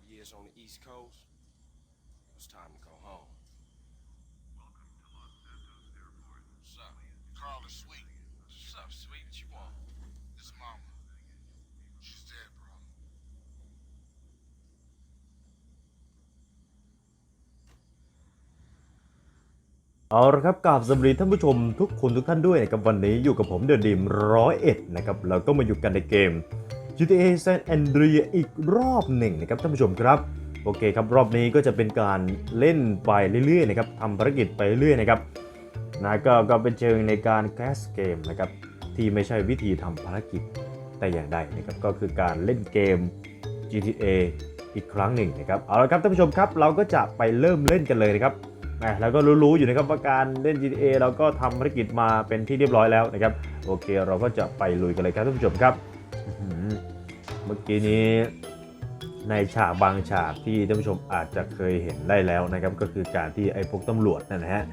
25 years on the East Coast, it was time to go home. What's up? Carl is sweet. What's up, sweet? What you want? His mama. She's dead, bro. เอาละครับกราบสวัสดีท่านผู้ชมทุกคนทุกท่านด้วยนะครับวันนี้อยู่กับผมเดอะดิมร้อยเอ็ดนะครับเราก็มาอยู่กันในเกม GTA San Andreas อีกรอบหนึ่งนะครับท่านผู้ชมครับ โอเคครับรอบนี้ก็จะเป็นการเล่นไปเรื่อยๆนะครับทำภารกิจไปเรื่อยๆนะครับนะก็ก็เป็นเชิงในการแคสเกมนะครับที่ไม่ใช่วิธีทำภารกิจแต่อย่างใดนะครับก็คือการเล่นเกม GTA อีกครั้งหนึ่งนะครับเอาละครับท่านผู้ชมครับเราก็จะไปเริ่มเล่นกันเลยนะครับแหมแล้วก็รู้ๆอยู่นะครับว่าการเล่น GTA เราก็ทำภารกิจมาเป็นที่เรียบร้อยแล้วนะครับโอเคเราก็จะไปลุยกันเลยครับท่านผู้ชมครับ มื่อกี้นี้ในฉากบางฉากที่ท่านผู้ชมอาจจะเคยเห็นได้แล้วนะครับ ก็คือการที่ไอ้พวกตำรวจนั่นนะฮะ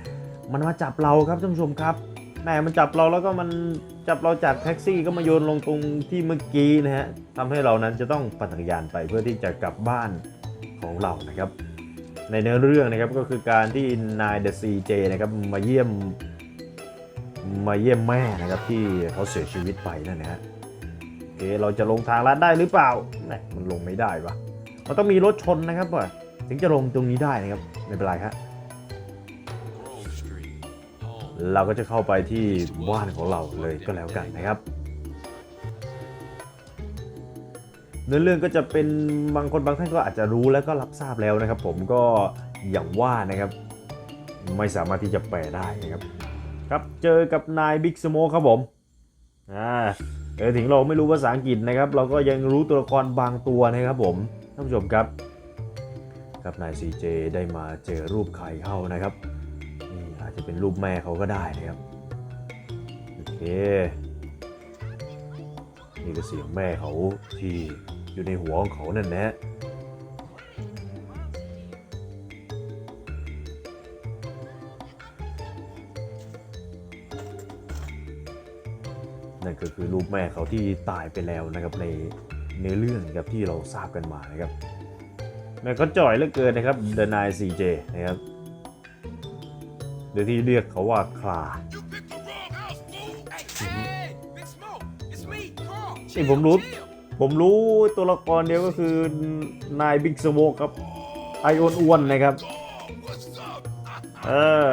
มันมาจับเราครับท่านผู้ชมครับแหมมันจับเราแล้วก็มันจับเราจากแท็กซี่ก็มาโยนลงตรงที่เมื่อกี้นะฮะทำให้เรานั้นจะต้องปั่นจักรยานไปเพื่อที่จะกลับบ้านของเรานะครับ ในเนื้อเรื่องนะครับก็คือการที่นายเดอะซีเจนะครับมาเยี่ยมมาเยี่ยมแม่นะครับที่เขาเสียชีวิตไปนั่นนะฮะ เคเราจะลงทางลัดได้หรือเปล่าแหมมันลงไม่ได้ปะมันต้องมีรถชนนะครับว่ะถึงจะลงตรงนี้ได้นะครับไม่เป็นไรครับเราก็จะเข้าไปที่บ้านของเราเลยก็แล้วกันนะครับเนื้อเรื่องก็จะเป็นบางคนบางท่านก็อาจจะรู้แล้วก็รับทราบแล้วนะครับ ผมก็อย่างว่านะครับ ไม่สามารถที่จะแปลได้นะครับ ครับเจอกับนายบิ๊กสโมครับผมอ่า เออถึงเราไม่รู้ภาษาอังกฤษนะครับ เราก็ยังรู้ตัวละครบางตัวนะครับผมท่านผู้ชมครับครับนายซีเจได้มาเจอรูปใครเข้านะครับนี่อาจจะเป็นรูปแม่เขาก็ได้นะครับโอเคนี่ก็เสียงแม่เขาที่อยู่ในหัวของเขานั่นนะ นั่นก็คือรูปแม่เขาที่ตายไปแล้วนะครับในเนื้อเรื่องครับที่เราทราบกันมานะครับแม่เขาจ่อยเหลือเกินนะครับ The Nine CJ นะครับโดยที่เรียกเขาว่าคลานี่ผมรู้ผมรู้ตัวละครเดียวก็คือนายบิ๊กสโมกครับไอโอนอ้วนนะครับ เออ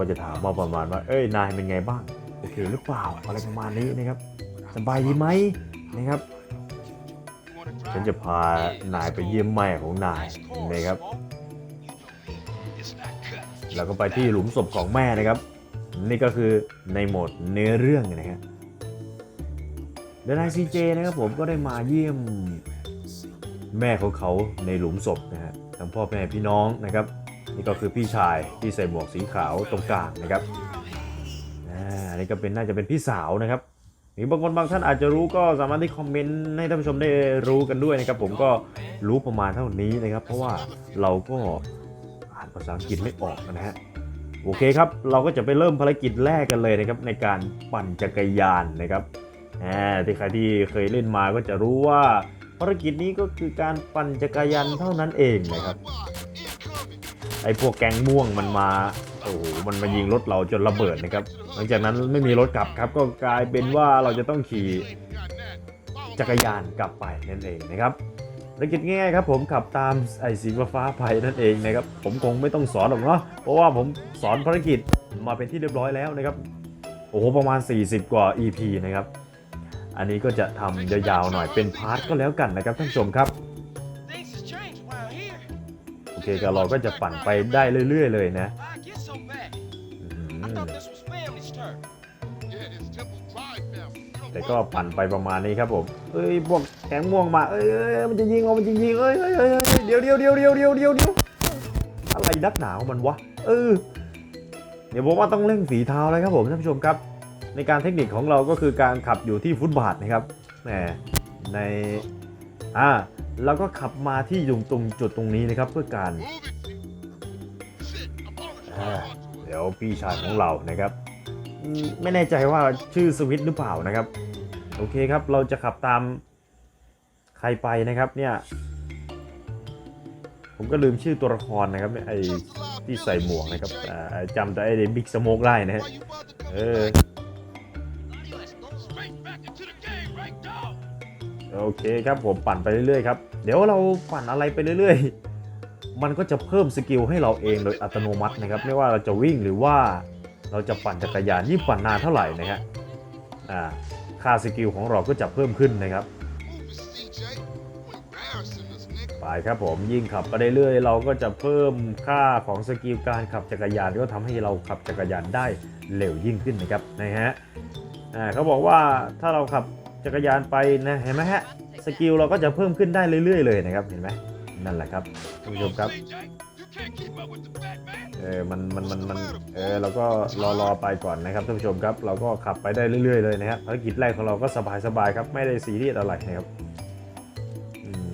ก็จะถามมาประมาณว่า เอ้ยนายเป็นไงบ้างโอเคหรือเปล่าอะไรประมาณนี้นะครับสบายดีไหมนะครับ You wanna drive? ฉันจะพานายไปเยี่ยมแม่ของนายนะครับ It's not cut. แล้วก็ไปที่หลุมศพของแม่นะครับ นี่ก็คือในโหมดเนื้อเรื่องนะครับเดนายซีเจนะครับผมก็ได้มาเยี่ยมแม่ของเขาในหลุมศพนะฮะทั้งพ่อแม่พี่น้องนะครับ นี่ก็คือพี่ชายที่ใส่หมวกสีขาวตรงกลางนะครับอันนี้ก็เป็นน่าจะเป็นพี่สาวนะครับหรือบางคนบางท่านอาจจะรู้ก็สามารถที่คอมเมนต์ให้ท่านผู้ชมได้รู้กันด้วยนะครับ ผมก็รู้ประมาณเท่านี้นะครับ เพราะว่าเราก็อ่านภาษาอังกฤษไม่ออกนะฮะโอเคครับ เราก็จะไปเริ่มภารกิจแรกกันเลยนะครับ ในการปั่นจักรยานนะครับที่ใครที่เคยเล่นมาก็จะรู้ว่าภารกิจนี้ก็คือการปั่นจักรยานเท่านั้นเองนะครับ ไอ้พวกแก๊งม่วงมันมาโอ้โหมันมายิงรถเราจนระเบิดนะครับ หลังจากนั้นไม่มีรถกลับครับ ก็กลายเป็นว่าเราจะต้องขี่จักรยานกลับไปนั่นเองนะครับภารกิจง่ายครับผมขับตามไอ้สีฟ้าไปนั่นเองนะครับ ผมคงไม่ต้องสอนหรอกเนาะเพราะว่าผมสอนภารกิจมาเป็นที่เรียบร้อยแล้วนะครับโอ้โหประมาณ 40 กว่า EP นะครับ อันนี้ก็จะทำยาวๆหน่อยเป็นพาร์ทก็แล้วกันนะครับท่านผู้ชมครับ เคก็เราก็จะปั่นไปได้เรื่อย ๆ เลยนะ Why I get so bad? อื I ม thought this was family's turf. Yeah, it's Temple Drive now. You don't แต่ก็ปั่นไปประมาณนี้ครับผม เอ้ยพวกแข็งม่วงมาเอ้ยเอ้ยเอ้ยมันจะยิงเอามันจะยิงเอ้ยเอ้ยเอ้ยเอ้ยเดี๋ยวเดี๋ยวเดี๋ยวเดี๋ยวเดี๋ยวเดี๋ยวเดี๋ยวอะไรนักหนาวมันวะ เออ เดี๋ยวบอกว่าต้องเร่งฝีเท้าเลยครับผมท่านผู้ชมครับ ในการเทคนิคของเราก็คือการขับอยู่ที่ฟุตบาทนะครับ แหม ใน อ่า แล้วก็ขับมาที่ตรงตรงจุดตรงนี้นะครับเพื่อการ move it. Shit, I'm on it. อ่าเดี๋ยวพี่ชายของเรานะครับอืมไม่แน่ใจว่าชื่อสวิตหรือเปล่านะครับ โอเคครับเราจะขับตามใครไปนะครับเนี่ยผมก็ลืมชื่อตัวละครนะครับเนี่ยไอ้ที่ใส่หมวกนะครับอ่าจำแต่ไอ้บิ๊กสโมกได้นะฮะเออ โอเคครับผมปั่นไปเรื่อยๆครับ เดี๋ยวเราปั่นอะไรไปเรื่อยๆ มันก็จะเพิ่มสกิลให้เราเองโดยอัตโนมัตินะครับ ไม่ว่าเราจะวิ่งหรือว่าเราจะปั่นจักรยานยิ่งปั่นนานเท่าไหร่นะฮะอ่าค่าสกิลของเราก็จะเพิ่มขึ้นนะครับไปครับผมยิ่งขับไปเรื่อยๆเราก็จะเพิ่มค่าของสกิลการขับจักรยานก็ทำให้เราขับจักรยานได้เร็วยิ่งขึ้นนะครับนะฮะอ่าเขาบอกว่าถ้าเราขับ จักรยานไปนะเห็นไหมฮะสกิลเราก็จะเพิ่มขึ้นได้เรื่อยๆเลยนะครับเห็นไหมนั่นแหละครับท่านผู้ชมครับเออมันมันมันมันเออเราก็รอรอไปก่อนนะครับท่านผู้ชมครับ เราก็ขับไปได้เรื่อยๆเลยนะครับภารกิจแรกของเราก็สบายๆครับไม่ได้ซีเรียสอะไรนะครับ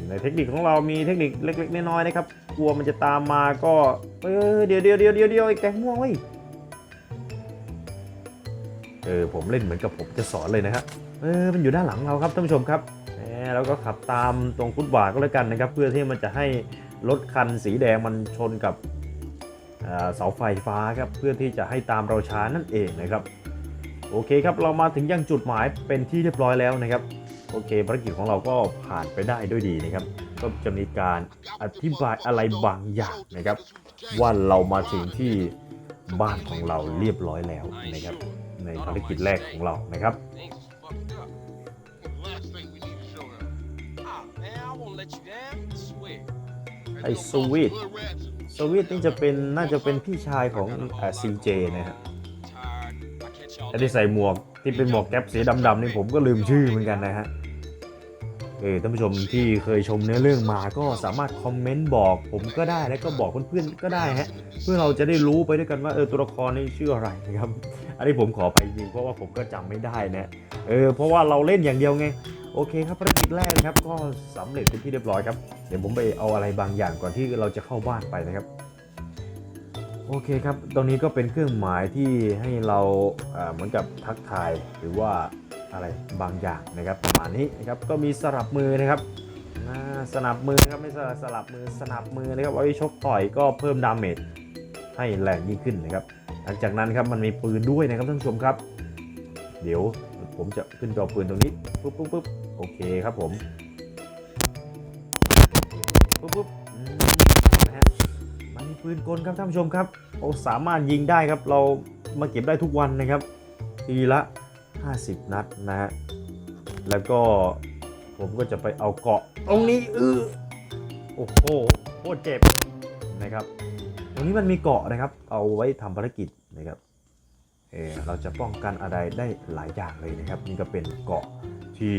ในเทคนิคของเรามีเทคนิคเล็ก ๆ น้อยๆนะครับกลัวมันจะตามมาก็เออเดี๋ยวเดี๋ยวเดี๋ยวเดี๋ยวเดี๋ยวไอ้แกงม่วงเว้ยเออผมเล่นเหมือนกับผมจะสอนเลยนะครับ เออมันอยู่ด้านหลังเราครับท่านผู้ชมครับแหมเราก็ขับตามตรงฟุตบาทก็แล้วกันนะครับ เพื่อที่มันจะให้รถคันสีแดงมันชนกับเสาไฟฟ้าครับเพื่อที่จะให้ตามเราช้านั่นเองนะครับ โอเคครับเรามาถึงยังจุดหมายเป็นที่เรียบร้อยแล้วนะครับ โอเคภารกิจของเราก็ผ่านไปได้ด้วยดีนะครับ ก็จะมีการอธิบายอะไรบางอย่างนะครับ ว่าเรามาถึงที่บ้านของเราเรียบร้อยแล้วนะครับ ในภารกิจแรกของเรานะครับ Hey, them sweet. hood rats. สวิตนี่จะเป็นน่าจะเป็นพี่ชายของซีเจนะฮะ Tired. I catch y'all ไอ้ที่ใส่หมวกที่เป็นหมวกแก๊ปสีดำๆนี่ผมก็ลืมชื่อเหมือนกันนะฮะเออท่านผู้ชมที่เคยชมเนื้อเรื่องมาก็สามารถคอมเมนต์บอกผมก็ได้แล้วก็บอกเพื่อนๆก็ได้ฮะเพื่อเราจะได้รู้ไปด้วยกันว่าเออตัวละครนี่ชื่ออะไรนะครับ อันนี้ผมขอไปจริงเพราะว่าผมก็จำไม่ได้นะเออเพราะว่าเราเล่นอย่างเดียวไง โอเคครับภารกิจแรกนะครับก็สำเร็จเป็นที่เรียบร้อยครับ เดี๋ยวผมไปเอาอะไรบางอย่างก่อนที่เราจะเข้าบ้านไปนะครับ โอเคครับ ตรงนี้ก็เป็นเครื่องหมายที่ให้เราเหมือนกับทักทายหรือว่าอะไรบางอย่างนะครับประมาณนี้นะครับก็มีสลับมือนะครับสนับมือนะครับไม่ใช่สลับมือสนับมือนะครับเอาไว้ชกต่อยก็เพิ่มดาเมจให้แรงยิ่งขึ้นนะครับ หลังจากนั้นครับมันมีปืนด้วยนะครับท่านผู้ชมครับ เดี๋ยว ผมจะขึ้นไปเอปืนตรงนี้ปุ๊บปุ๊บปุ๊บโอเคครับผมปุ๊บปุ๊บอืมนะฮะมันมีปืนกลครับท่านผู้ชมครับโอ้สามารถยิงได้ครับ เรามาเก็บได้ทุกวันนะครับทีละ 50 นัดนะฮะแล้วก็ผมก็จะไปเอาเกาะตรงนี้เออโอ้โหโคตรเจ็บนะครับ ตรงนี้มันมีเกาะนะครับ เอาไว้ทำภารกิจนะครับ เออเราจะป้องกันอะไรได้หลายอย่างเลยนะครับ นี่ก็เป็นเกาะที่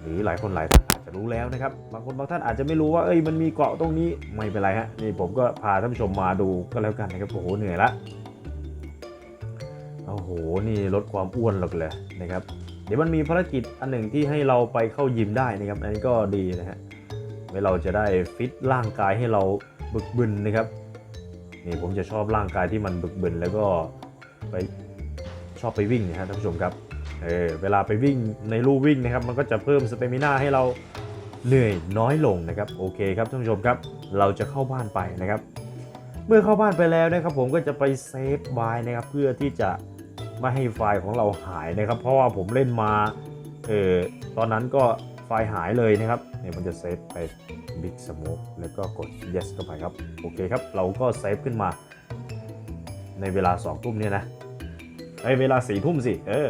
หรือหลายคนหลายท่านอาจจะรู้แล้วนะครับ บางคนบางท่านอาจจะไม่รู้ว่าเอ้ยมันมีเกาะตรงนี้ไม่เป็นไรฮะนี่ผมก็พาท่านผู้ชมมาดูก็แล้วกันนะครับโอ้โหเหนื่อยละโอ้โหนี่ลดความอ้วนลงเลยนะครับ เดี๋ยวมันมีภารกิจอันหนึ่งที่ให้เราไปเข้ายิมได้นะครับ อันนี้ก็ดีนะฮะไว้เราจะได้ฟิตร่างกายให้เราบึกบึนนะครับนี่ผมจะชอบร่างกายที่มันบึกบึนแล้วก็ ไปชอบไปวิ่งนะฮะท่านผู้ชมครับเออเวลาไปวิ่งในลู่วิ่งนะครับ มันก็จะเพิ่มสเตมินาให้เราเหนื่อยน้อยลงนะครับโอเคครับท่านผู้ชมครับ เราจะเข้าบ้านไปนะครับ เมื่อเข้าบ้านไปแล้วนะครับ ผมก็จะไปเซฟไว้นะครับ เพื่อที่จะไม่ให้ไฟล์ของเราหายนะครับ เพราะว่าผมเล่นมาเออตอนนั้นก็ไฟล์หายเลยนะครับเนี่ยมันจะเซฟไป Big Smoke แล้วก็กด yes เข้าไปครับ โอเคครับ เราก็เซฟขึ้นมา ในเวลา2ทุ่มเนี่ยนะในเวลา4ทุ่มสิเออ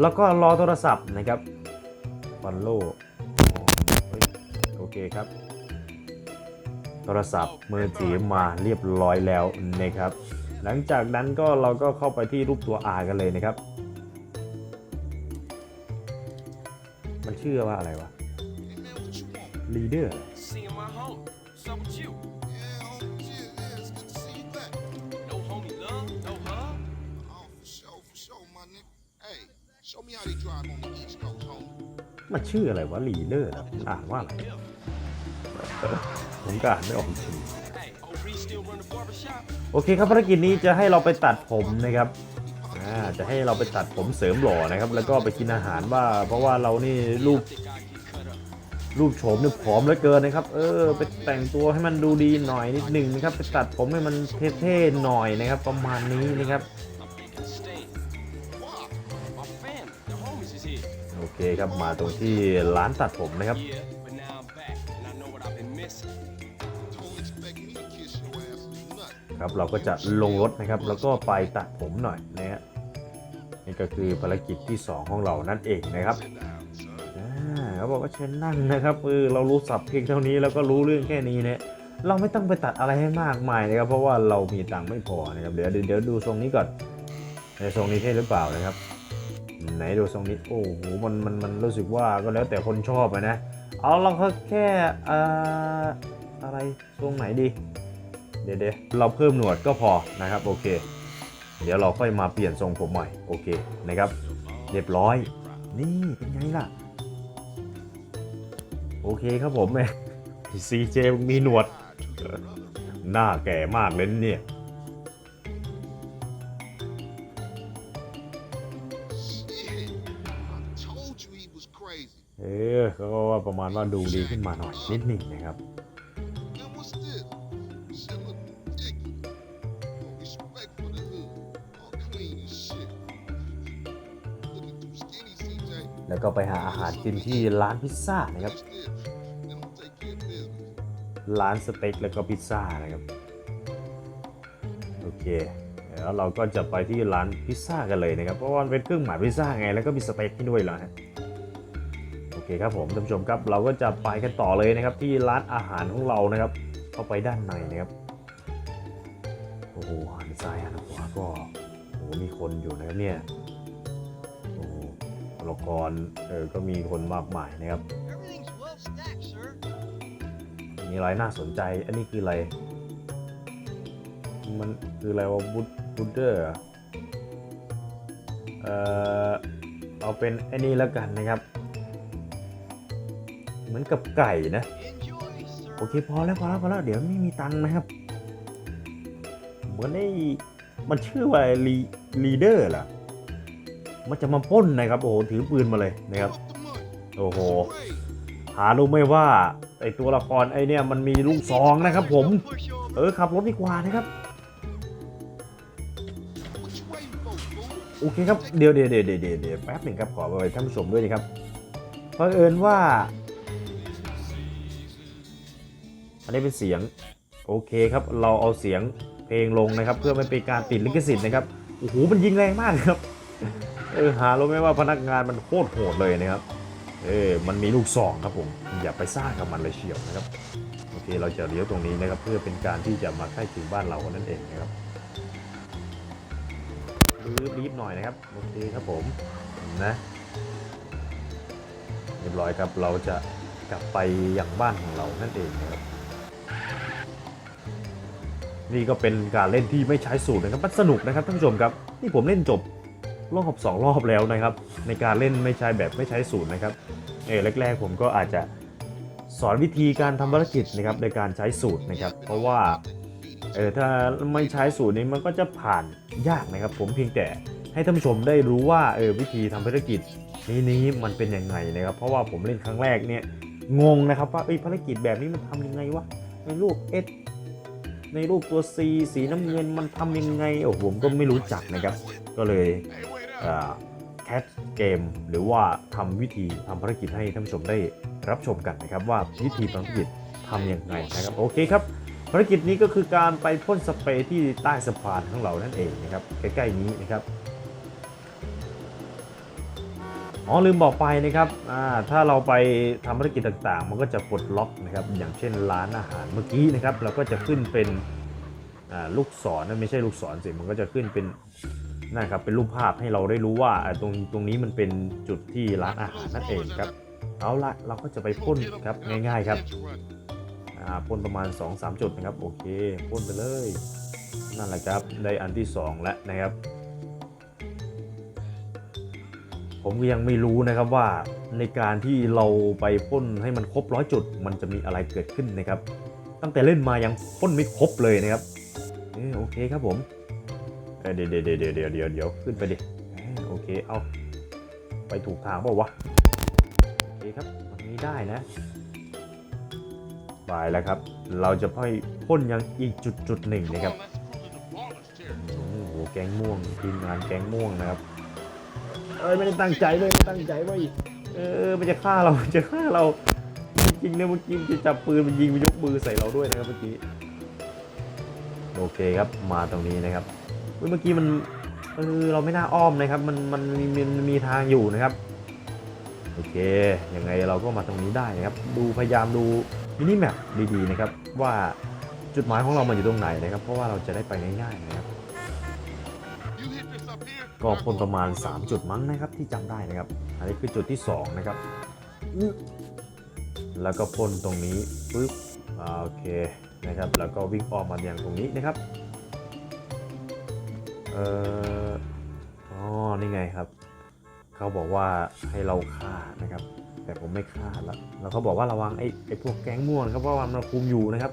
แล้วก็รอโทรศัพท์นะครับฟันโลโอเคครับ โทรศัพท์มือถือมาเรียบร้อยแล้วนะครับ หลังจากนั้นก็เราก็เข้าไปที่รูปตัว R กันเลยนะครับ มันชื่อว่าอะไรวะ Hey, man, what you want? leader มันชื่ออะไรวะ leader นะอ่านว่าอะไรผมก็อ่านไม่ออกจริงโอเคครับภารกิจนี้จะให้เราไปตัดผมนะครับอ่าจะให้เราไปตัดผมเสริมหล่อนะครับ แล้วก็ไปกินอาหารว่า เพราะว่าเรานี่รูปรูปโฉมเนี่ยผอมเหลือเกินนะครับ เออ ไปแต่งตัวให้มันดูดีหน่อยนิดหนึ่งนะครับ ไปตัดผมให้มันเท่ๆหน่อยนะครับ ประมาณนี้นะครับ เคครับมาตรงที่ร้านตัดผมนะครับครับเราก็จะลงรถนะครับ แล้วก็ไปตัดผมหน่อยนะฮะนี่ก็คือภารกิจที่ 2 ของเรานั่นเองนะครับเขาบอกว่าเชิญนั่งนะครับเออเรารู้สับเพียงเท่านี้แล้วก็รู้เรื่องแค่นี้เนี่ยเราไม่ต้องไปตัดอะไรให้มากมายนะครับ เพราะว่าเรามีตังค์ไม่พอนะครับเดี๋ยวเดี๋ยวเดี๋ยวดูทรงนี้ก่อนในทรงนี้เท่หรือเปล่านะครับ ไหนดูทรงนี้โอ้โหมันมันมันรู้สึกว่าก็แล้วแต่คนชอบนะ เอาเราก็แค่อ่อะไรทรงไหนดีเดี๋ยวเดี๋ยวเราเพิ่มหนวดก็พอนะครับโอเค เดี๋ยวเราค่อยมาเปลี่ยนทรงผมใหม่โอเคนะครับ เรียบร้อย นี่เป็นไงล่ะ โอเคครับผมแม่ซีเจมีหนวดหน้าแก่มากเลยเนี่ย ออเขาก็ว่าประมาณว่าดูดีขึ้นมาหน่อยนิดหนึ่งนะครับ And what's this? Shit look ridiculous. No respect for the hood. All clean as shit. Looking too skinny, CJ. แล้วก็ไปหาอาหารกินที่ร้านพิซซ่านะครับ Catch this. Then I'm take care of business. ร้านสเต็กแล้วก็พิซซ่านะครับ โอเคแล้วเราก็จะไปที่ร้านพิซซ่ากันเลยนะครับ เพราะว่ามันเป็นเครื่องหมายพิซซ่าไง แล้วก็มีสเต็กให้ด้วยเหรอฮะโอ เคครับผมท่านผู้ชมครับเราก็จะไปกันต่อเลยนะครับที่ร้านอาหารของเรานะครับ เข้าไปด้านในนะครับโอ้โหหันซ้ายหันขวาก็โอ้โหมีคนอยู่นะครับเนี่ยโอ้โหตัวละครเออก็มีคนมากมายนะครับ Everything's well stacked, sir. มีอะไรน่าสนใจอันนี้คืออะไร มันคืออะไรวะบูบูเดอร์เอ่อเอาเป็นไอ้นี่แล้วกันนะครับเห มือนกับไก่นะ โอเคพอแล้วพอแล้วพอแล้วเดี๋ยวไม่มีตังค์นะครับ เหมือนไอ้มันชื่อว่าลีลีเดอร์เหรอมันจะมาป้นนะครับ โอ้โหถือปืนมาเลยนะครับ โอ้โห หารู้ไหมว่าไอตัวละครไอเนี่ยมันมีลูกซองนะครับ ผม เออขับรถดีกว่านะครับ โอเคครับ เดี๋ยวเดี๋ยวเดี๋ยวเดี๋ยวเดี๋ยวเดี๋ยวแป๊บหนึ่งครับขอไปท่านผู้ชมด้วยนะครับเพราะเอิญว่า อันนี้เป็นเสียงโอเคครับ เราเอาเสียงเพลงลงนะครับ เพื่อไม่เป็นการติดลิขสิทธิ์นะครับโอ้โหมันยิงแรงมากครับเออหารู้ไหมว่าพนักงานมันโคตรโหดเลยนะครับเออมันมีลูกซองครับผมอย่าไปสร้างกับมันเลยเชียวนะครับโอเคเราจะเลี้ยวตรงนี้นะครับ เพื่อเป็นการที่จะมาใกล้ถึงบ้านเรานั่นเองนะครับรีบรีบหน่อยนะครับโอเคครับผมนะเรียบร้อยครับเราจะกลับไปยังบ้านของเรานั่นเองนะครับ นี่ก็เป็นการเล่นที่ไม่ใช้สูตรนะครับมันสนุกนะครับท่านผู้ชมครับนี่ผมเล่นจบรอบสองรอบแล้วนะครับ ในการเล่นไม่ใช้แบบไม่ใช้สูตรนะครับเออแรกๆผมก็อาจจะสอนวิธีการทำภารกิจนะครับในการใช้สูตรนะครับ เพราะว่าเออถ้าไม่ใช้สูตรนี้มันก็จะผ่านยากนะครับ ผมเพียงแต่ให้ท่านผู้ชมได้รู้ว่าเออวิธีทำภารกิจนี้นี้มันเป็นยังไงนะครับ เพราะว่าผมเล่นครั้งแรกเนี่ยงงนะครับว่าเอ้ยภารกิจแบบนี้มันทำยังไงวะในรูป S ในรูปตัว C สีน้ำเงินมันทำยังไงโอ้โหผมก็ไม่รู้จักนะครับ ก็เลยแคสเกมหรือว่าทำวิธีทำภารกิจให้ท่านผู้ชมได้รับชมกันนะครับ ว่าวิธีภารกิจทำยังไงนะครับโอเคครับภารกิจนี้ก็คือการไปพ่นสเปรย์ที่ใต้สะพานของเรานั่นเองนะครับใกล้ๆนี้นะครับ อ๋อลืมบอกไปนะครับถ้าเราไปทำภารกิจต่างๆ มันก็จะปลดล็อกนะครับอย่างเช่นร้านอาหารเมื่อกี้นะครับเราก็จะขึ้นเป็นลูกศรนะไม่ใช่ลูกศรสิมันก็จะขึ้นเป็นนะครับเป็นรูปภาพให้เราได้รู้ว่าตรงตรงนี้มันเป็นจุดที่ร้านอาหารนั่นเองครับเอาละเราก็จะไปพ่นครับง่ายๆครับพ่นประมาณ 2-3 จุดนะครับโอเคพ่นไปเลย นั่นแหละครับได้อันที่ 2 แล้วนะครับ ผมก็ยังไม่รู้นะครับว่าในการที่เราไปพ่นให้มันครบร้อยจุด มันจะมีอะไรเกิดขึ้นนะครับ ตั้งแต่เล่นมายังพ่นไม่ครบเลยนะครับเออโอเคครับผมเดี๋ยวเดี๋ยวเดี๋ยวเดี๋ยวเดี๋ยวเดี๋ยวขึ้นไปดิโอเคเอาไปถูกทางเปล่าวะโอเคครับตรงนี้ได้นะไปแล้วครับ เราจะพ่อยพ่นยังอีกจุดจุดหนึ่งนะครับโอ้โหแกงม่วงทีมงานแกงม่วงนะครับ เอ้ยไม่ได้ตั้งใจเลยไม่ตั้งใจไว้ยเออมันจะฆ่าเราจะฆ่าเราจริงๆนะเมื่อกี้มันจะจับปืนมันยิงมันยกมือใส่เราด้วยนะครับเมื่อกี้โอเคครับมาตรงนี้นะครับเฮ้ยเมื่อกี้มันเออเราไม่น่าอ้อมนะครับ มันมันมีมันมันมีทางอยู่นะครับโอเคยังไงเราก็มาตรงนี้ได้นะครับ ดูพยายามดูมินิแมปดีๆนะครับ ว่าจุดหมายของเรามันอยู่ตรงไหนนะครับ เพราะว่าเราจะได้ไปง่ายๆนะครับ ก็พ่นประมาณ 3 จุดมั้งนะครับที่จำได้นะครับ อันนี้คือจุดที่ 2 นะครับ แล้วก็พ่นตรงนี้ปึ๊บโอเคนะครับ แล้วก็วิ่งออกมาอย่างตรงนี้นะครับ เอ่ออ๋อนี่ไงครับ เขาบอกว่าให้เราฆ่านะครับ แต่ผมไม่ฆ่าแล้วแล้วเขาบอกว่าระวังไอ้ไอ้พวกแก๊งม่วงนครับเพราะว่ามันคุมอยู่นะครับ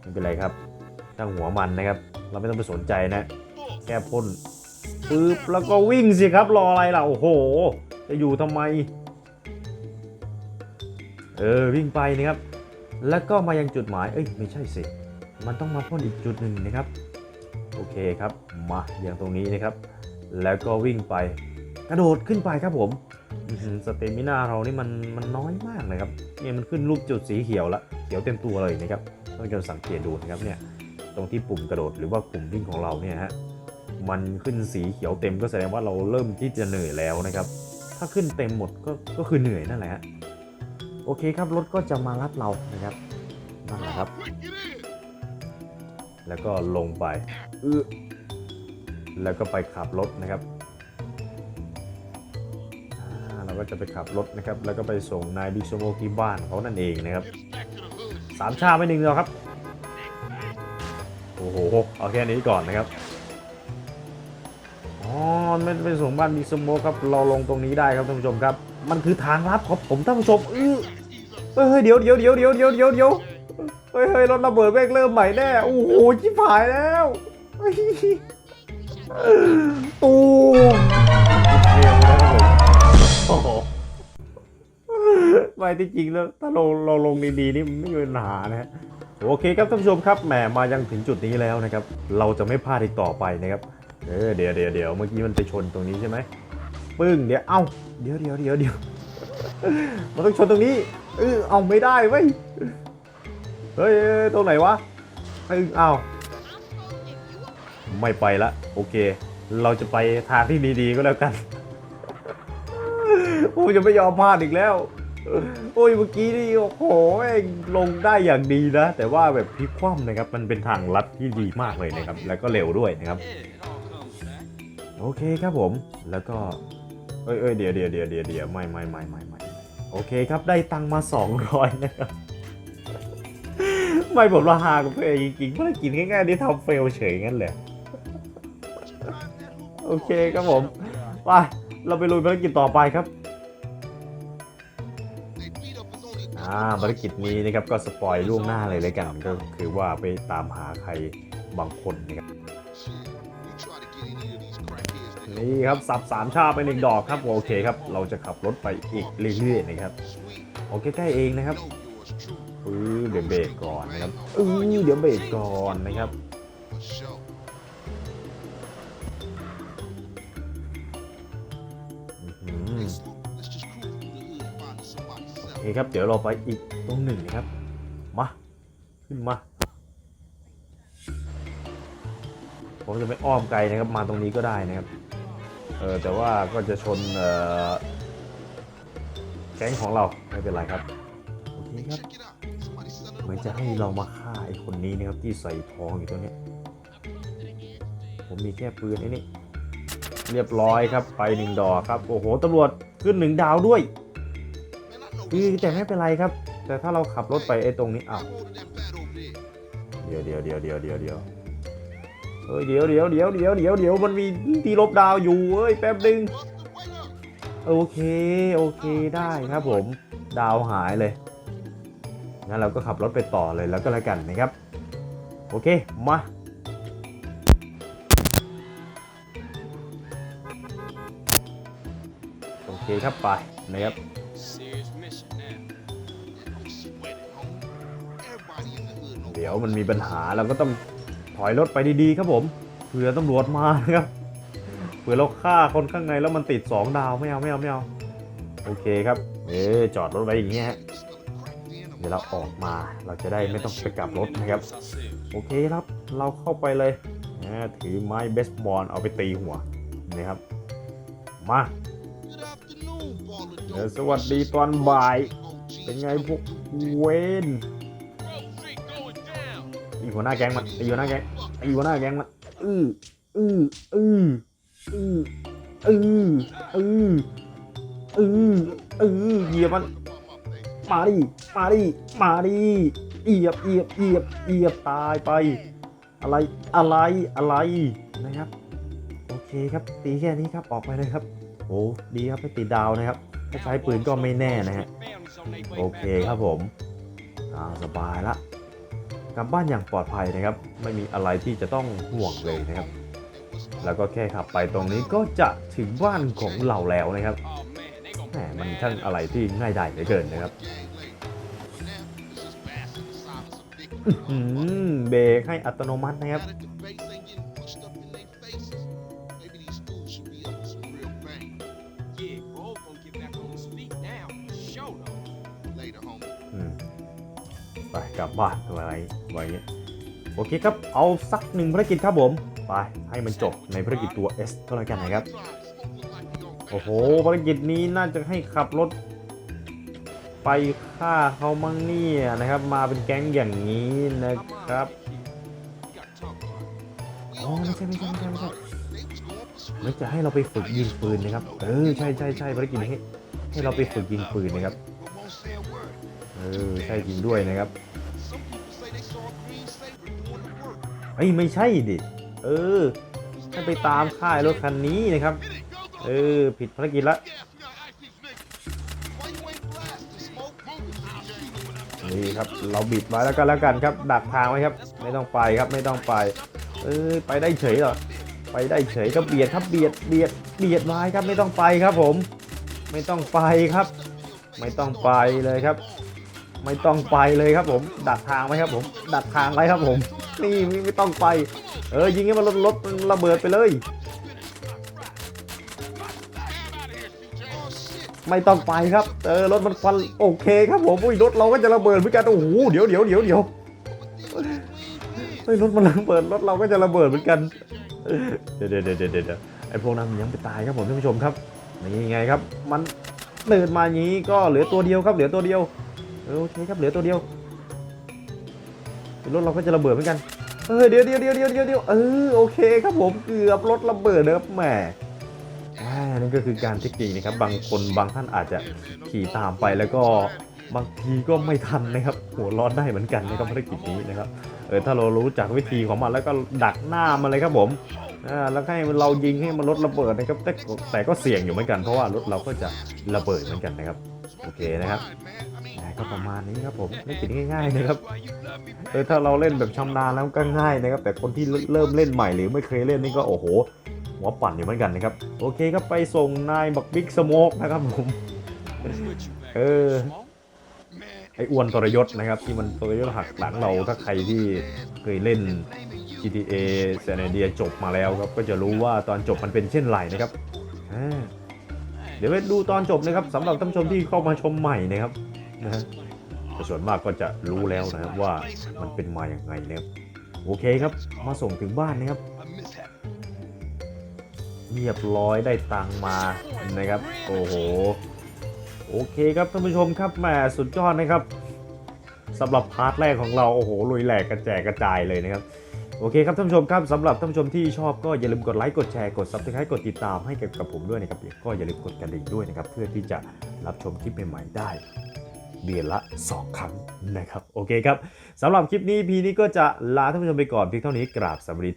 ไม่เป็นไรครับตั้งหัวมันนะครับ เราไม่ต้องไปสนใจนะ แค่พ่น ปึ๊บแล้วก็วิ่งสิครับรออะไรล่ะ โอ้โห จะอยู่ทำไม เออ วิ่งไปนะครับ แล้วก็มายังจุดหมาย เอ้ย ไม่ใช่สิ มันต้องมาพ่นอีกจุดหนึ่งนะครับ โอเคครับ มาอย่างตรงนี้นะครับ แล้วก็วิ่งไป กระโดดขึ้นไปครับผมสเตมินาเรานี่มันมันน้อยมากเลยครับเนี่ยมันขึ้นรูปจุดสีเขียวละเขียวเต็มตัวเลยนะครับต้องจะสังเกตดูนะครับเนี่ยตรงที่ปุ่มกระโดดหรือว่าปุ่มวิ่งของเราเนี่ยฮะ มันขึ้นสีเขียวเต็มก็แสดงว่าเราเริ่มที่จะเหนื่อยแล้วนะครับ ถ้าขึ้นเต็มหมดก็ก็คือเหนื่อยนั่นแหละฮะโอเคครับรถก็จะมารับเรานะครับนั่นแหละครับ แล้วก็ลงไปเออแล้วก็ไปขับรถนะครับเราก็จะไปขับรถนะครับ แล้วก็ไปส่งนายบิ๊กโซโมที่บ้านเขานั่นเองนะครับสามชาไม่หนึ่งเดียวครับโอ้โหเอาแค่นี้ก่อนนะครับ ไม่ไปส่งบ้านมีสโมครับ เราลงตรงนี้ได้ครับท่านผู้ชมครับ มันคือทางลับครับผมท่านผู้ชมอื้อเฮ้ยเฮ้ยเดี๋ยวเดี๋ยวเดี๋ยวเดี๋ยวเดี๋ยวเดี๋ยวเดี๋ยวเฮ้ยเฮ้ยรถระเบิดแม่งเริ่มใหม่แน่โอ้โหชิบหายแล้วตูมเรียบร้อยครับผมโอ้โหไม่ที่จริงแล้วถ้าเราเราลงดีๆนี่ไม่มีปัญหานะฮะโอเคครับท่านผู้ชมครับแหมมายังถึงจุดนี้แล้วนะครับ เราจะไม่พลาดอีกต่อไปนะครับ เออเดี๋ยวเดี๋ยวเดี๋ยวเมื่อกี้มันไปชนตรงนี้ใช่ไหมปึ้งเดี๋ยวเอ้าเดี๋ยวเดี๋ยวเดี๋ยวเดี๋ยวมันต้องชนตรงนี้เออเอาไม่ได้เว้ยเฮ้ยตรงไหนวะปึ้งเอาไม่ไปละโอเค เราจะไปทางที่ดีๆก็แล้วกันผมจะไม่ยอมพลาดอีกแล้วโอ้ยเมื่อกี้นี่โอ้โหแม่งลงได้อย่างดีนะ แต่ว่าแบบพลิกคว่ำนะครับ มันเป็นทางลัดที่ดีมากเลยนะครับ แล้วก็เร็วด้วยนะครับ โอเคครับผม แล้วก็เอ้ยเอ้ยเดี๋ยวเดี๋ยวเดี๋ยวเดี๋ยวเดี๋ยวไม่ไม่ไม่ไม่ไม่โอเคครับได้ตังค์มา 200 นะครับ ไม่ผมราคากับตัวเองจริงๆภารกิจง่ายๆที่ทำเฟลเฉยงั้นเลยโอเคครับผมไปเราไปลุยภารกิจต่อไปครับอ่าภารกิจนี้นะครับก็สปอยล่วงหน้าเลยเลยกันก็คือว่าไปตามหาใครบางคนนะครับ นี่ครับสับสามชาไปหนึ่งดอกครับโอเคครับ เราจะขับรถไปอีกเรื่อยๆนะครับโอเคใกล้เองนะครับอือเดี๋ยวเบรกก่อนนะครับอือเดี๋ยวเบรกก่อนนะครับโอเคครับ เดี๋ยวเราไปอีกตรงหนึ่งนะครับ มา ขึ้นมา ผมจะไม่อ้อมไกลนะครับ มาตรงนี้ก็ได้นะครับ เออแต่ว่าก็จะชนเอ่อแก๊งของเราไม่เป็นไรครับโอเคครับเหมือนจะให้เรามาฆ่าไอ้คนนี้นะครับที่ใส่ทองอยู่ตรงเนี้ยผมมีแค่ปืนไอ้นี่เรียบร้อยครับไปหนึ่งดอกครับ โอ้โหตำรวจขึ้นหนึ่งดาวด้วยอือแต่ไม่เป็นไรครับ แต่ถ้าเราขับรถไปไอ้ตรงนี้อ้าวเดี๋ยวเดี๋ยวเดี๋ยวเดี๋ยวเดี๋ยวเดี๋ยว เฮ้ยเดี๋ยวเดี๋ยวเดี๋ยวเดี๋ยวเดี๋ยวเดี๋ยวมันมีตีลบดาวอยู่เฮ้ยแป๊บหนึ่งโอเคโอเคได้ครับผมดาวหายเลยงั้นเราก็ขับรถไปต่อเลยแล้วก็แล้วกันนะครับ โอเคมาโอเคครับไปนะครับเดี๋ยวมันมีปัญหาเราก็ต้อง อยรถไปดีๆครับผมเผื่อตำรวจมานะครับเผื่อเราฆ่าคนข้างในแล้วมันติด 2 ดาวไม่เอาไม่เอาไม่เอาโอเคครับ เอ๊จอดรถไว้อย่างเงี้ยเดี๋ยวเราออกมาเราจะได้ไม่ต้องไปกลับรถนะครับ โอเคครับเราเข้าไปเลยนะถือไม้เบสบอลเอาไปตีหัวนะครับ มาเดี๋ยวสวัสดีตอนบ่าย เป็นไงพวกเวน ตีหัวหน้าแก๊งมันตีหัวหน้าแก๊งตีหัวหน้าแก๊งมันอืออืออืออืออืออืออืออือเหยียบมันมาดิมาดิมาดิเอียบเอียบเอียบเอียบตายไป อะไรอะไรอะไรนะครับ โอเคครับตีแค่นี้ครับออกไปเลยครับโอ้ดีครับไม่ติดดาวนะครับถ้าใช้ปืนก็ไม่แน่นะฮะโอเคครับผมอ่าสบายละ กลับบ้านอย่างปลอดภัยนะครับ ไม่มีอะไรที่จะต้องห่วงเลยนะครับ แล้วก็แค่ขับไปตรงนี้ก็จะถึงบ้านของเราแล้วนะครับแหมมันช่างอะไรที่ง่ายดายเหลือเกินนะครับเบรกให้อัตโนมัตินะครับ ไปกลับบ้านอะไรไว้อย่างเงี้ยโอเคครับ เอาสักหนึ่งภารกิจครับผม ไปให้มันจบในภารกิจตัว S ก็แล้วกันนะครับ โอ้โหภารกิจนี้น่าจะให้ขับรถ ไปฆ่าเขามั่งเนี่ยนะครับ มาเป็นแก๊งอย่างนี้นะครับอ๋อไม่ใช่ไม่ใช่ไม่ใช่ไม่ใช่มันจะให้เราไปฝึกยิงปืนนะครับ เออใช่ใช่ใช่ภารกิจนี้ให้เราไปฝึกยิงปืนนะครับ ออใช่จริงด้วยนะครับเอ้ยไม่ใช่ดิ เออให้ไปตามค่ายรถคันนี้นะครับ เออ ผิดภารกิจละนี่ครับเราบิดไว้แล้วกันแล้วกันครับ ดักทางไว้ครับ ไม่ต้องไปครับไม่ต้องไป เออไปได้เฉยเหรอไปได้เฉยก็เบียดครับเบียดเบียดเบียดไว้ครับไม่ต้องไปครับผม ไม่ต้องไปครับ ไม่ต้องไปเลยครับ ไม่ต้องไปเลยครับผม ดักทางไว้ครับผม ดักทางไว้ครับผม นี่ไม่ต้องไป เออยิงให้มันรถรถระเบิดไปเลย ไม่ต้องไปครับ เออรถมันควันโอเคครับผมอุ้ยรถเราก็จะระเบิดเหมือนกันโอ้โหเดี๋ยวเดี๋ยวเดี๋ยวเดี๋ยวเฮ้ยรถมันระเบิดรถเราก็จะระเบิดเหมือนกัน เดี๋ยวเดี๋ยวเดี๋ยวเดี๋ยวไอ้พวกนั้นมันยังไปตายครับผมท่านผู้ชมครับนี่ไงครับ มันเดินมาอย่างนี้ก็เหลือตัวเดียวครับเหลือตัวเดียว ออโอเคครับเหลือตัวเดียวรถเราก็จะระเบิดเหมือนกันเออเดี๋ยวเดี๋ยวเดี๋ยวเดี๋ยวเดี๋ยวเดี๋ยวเออโอเคครับผมเกือบรถระเบิดนะครับแหมอ่านั่นก็คือการเทคนิคนะครับ บางคนบางท่านอาจจะขี่ตามไปแล้วก็บางทีก็ไม่ทันนะครับหัวร้อนได้เหมือนกันนะครับภารกิจนี้นะครับเออถ้าเรารู้จักวิธีของมันแล้วก็ดักหน้ามันเลยครับผมอ่าแล้วให้เรายิงให้มันรถระเบิดนะครับแต่แต่ก็เสี่ยงอยู่เหมือนกันเพราะว่ารถเราก็จะระเบิดเหมือนกันนะครับโอเคนะครับ ก็ประมาณนี้ครับผมไม่ติดง่ายๆนะครับเออถ้าเราเล่นแบบชำนาญแล้วก็ง่ายนะครับ แต่คนที่เริ่มเล่นใหม่หรือไม่เคยเล่นนี่ก็โอ้โหหัวปั่นอยู่เหมือนกันนะครับโอเคครับไปส่งนายบักบิ๊กสโมกนะครับผม What's with you back Uh, there, Smoke? ไอ้อ้วนทรยศนะครับ ที่มันทรยศหักหลังเราถ้าใครที่เคยเล่น GTA San Andreas จบมาแล้วครับ ก็จะรู้ว่าตอนจบมันเป็นเช่นไรนะครับเดี๋ยวไปดูตอนจบนะครับสำหรับท่านชมที่เข้ามาชมใหม่นะครับ นะฮะแต่ส่วนมากก็จะรู้แล้วนะครับว่ามันเป็นมาอย่างไงนะครับโอเคครับมาส่งถึงบ้านนะครับเรียบร้อยได้ตังมานะครับ โอ้โหโอเคครับท่านผู้ชมครับแหมสุดยอดนะครับสำหรับพาร์ทแรกของเราโอ้โหลุยแหลกกระแจกกระจายเลยนะครับโอเคครับท่านผู้ชมครับสำหรับท่านผู้ชมที่ชอบก็อย่าลืมกดไลค์กดแชร์กด subscribe กดติดตามให้กับกับผมด้วยนะครับก็อย่าลืมกดกระดิ่งด้วยนะครับเพื่อที่จะรับชมคลิปใหม่ๆได้ เดือนละ 2 ครั้งนะครับ โอเคครับสำหรับคลิปนี้พีนี้ก็จะลาท่านผู้ชมไปก่อนเพียงเท่านี้กราบสวัสดี